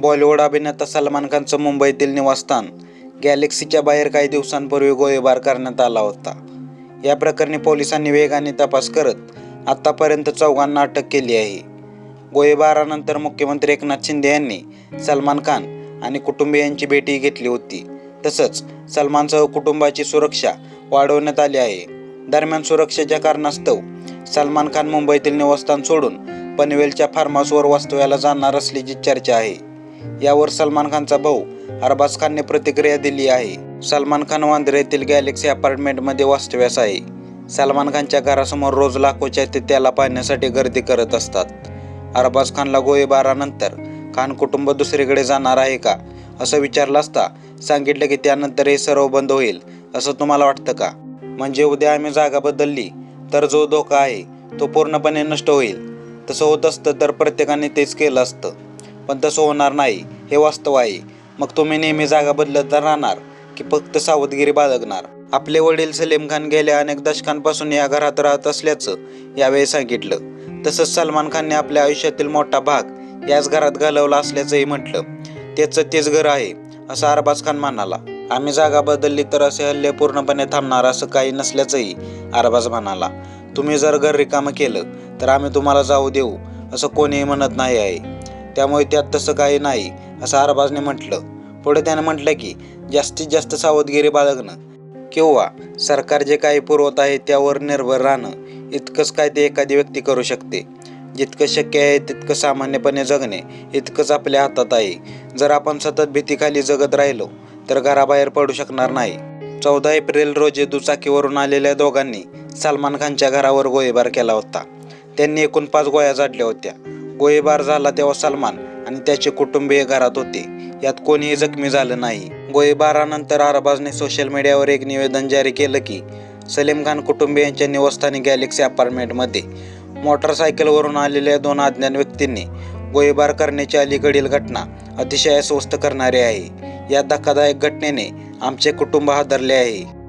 बॉलिवूड अभिनेता सलमान खानचं मुंबईतील निवासस्थान. गॅलेक्सीच्या बाहेर काही दिवसांपूर्वी गोळीबार करण्यात आला होता. या प्रकरणी पोलिसांनी वेगाने तपास करत आतापर्यंत चौघांना अटक केली आहे. गोळीबारानंतर मुख्यमंत्री एकनाथ शिंदे यांनी सलमान खान आणि कुटुंबियांची भेटी घेतली होती. तसंच सलमानसह कुटुंबाची सुरक्षा वाढवण्यात आली आहे. दरम्यान सुरक्षेच्या कारणास्तव सलमान खान मुंबईतील निवासस्थान सोडून पनवेलच्या फार्म हाऊसवर वास्तव्याला जाणार असल्याची चर्चा आहे. यावर सलमान खानचा भाऊ अरबाज खानने प्रतिक्रिया दिली आहे. सलमान खान वांद्रे येथील गॅलेक्सी अपार्टमेंटमध्ये वास्तव्यास आहे. सलमान खानच्या घरासमोर रोज लाखोच्या ते त्याला पाहण्यासाठी गर्दी करत असतात. अरबाज खानला गोळीबारानंतर खान कुटुंब दुसरीकडे जाणार आहे का असं विचारलं असता सांगितलं की त्यानंतर हे सर्व बंद होईल असं तुम्हाला वाटतं का? म्हणजे उद्या आम्ही जागा बदलली तर जो धोका आहे तो पूर्णपणे नष्ट होईल. तसं होत असतं तर प्रत्येकाने तेच केलं असतं. पण तसं होणार नाही हे वास्तव आहे. मग तुम्ही नेहमी जागा बदलत राहणार की फक्त सावधगिरी बाळगणार. आपले वडील सलीम खान गेल्या अनेक दशकांपासून या घरात राहत असल्याचं यावेळी सांगितलं. तसंच सलमान खानने आपल्या आयुष्यातील मोठा भाग याच घरात घालवला असल्याचंही म्हटलं. त्याचं तेच घर आहे असं अरबाज खान म्हणाला. आम्ही जागा बदलली तर असे हल्ले पूर्णपणे थांबणार असं काही नसल्याचंही अरबाज म्हणाला. तुम्ही जर घर रिकामं केलं तर आम्ही तुम्हाला जाऊ देऊ असं कोणीही म्हणत नाही आहे. त्यामुळे त्यात तसं काही नाही असं अरबाजने म्हटलं. पुढे त्याने म्हटलं की जास्तीत जास्त सावधगिरी बाळगणं किंवा सरकार जे काही पुरवत आहे त्यावर निर्भर राहणं इतकंच काय ते एखादी व्यक्ती करू शकते. जितकं शक्य आहे तितकं सामान्यपणे जगणे इतकंच आपल्या हातात आहे. जर आपण सतत भीतीखाली जगत राहिलो तर घराबाहेर पडू शकणार नाही. चौदा एप्रिल रोजी दुचाकीवरून आलेल्या दोघांनी सलमान खानच्या घरावर गोळीबार केला होता. त्यांनी एकूण पाच गोळ्या झाडल्या होत्या. गोळीबार झाला तेव्हा सलमान आणि त्याचे कुटुंबीय घरात होते. यात कोणीही जखमी झालं नाही. गोळीबारानंतर अरबाजने सोशल मीडियावर एक निवेदन जारी केलं की सलीम खान कुटुंबियांच्या निवासस्थानी गॅलेक्सी अपार्टमेंटमध्ये मोटरसायकलवरून आलेल्या दोन अज्ञात व्यक्तींनी गोळीबार करण्याची अलीकडील घटना अतिशय अस्वस्थ करणारी आहे. या धक्कादायक घटनेने आमचे कुटुंब हादरले आहे.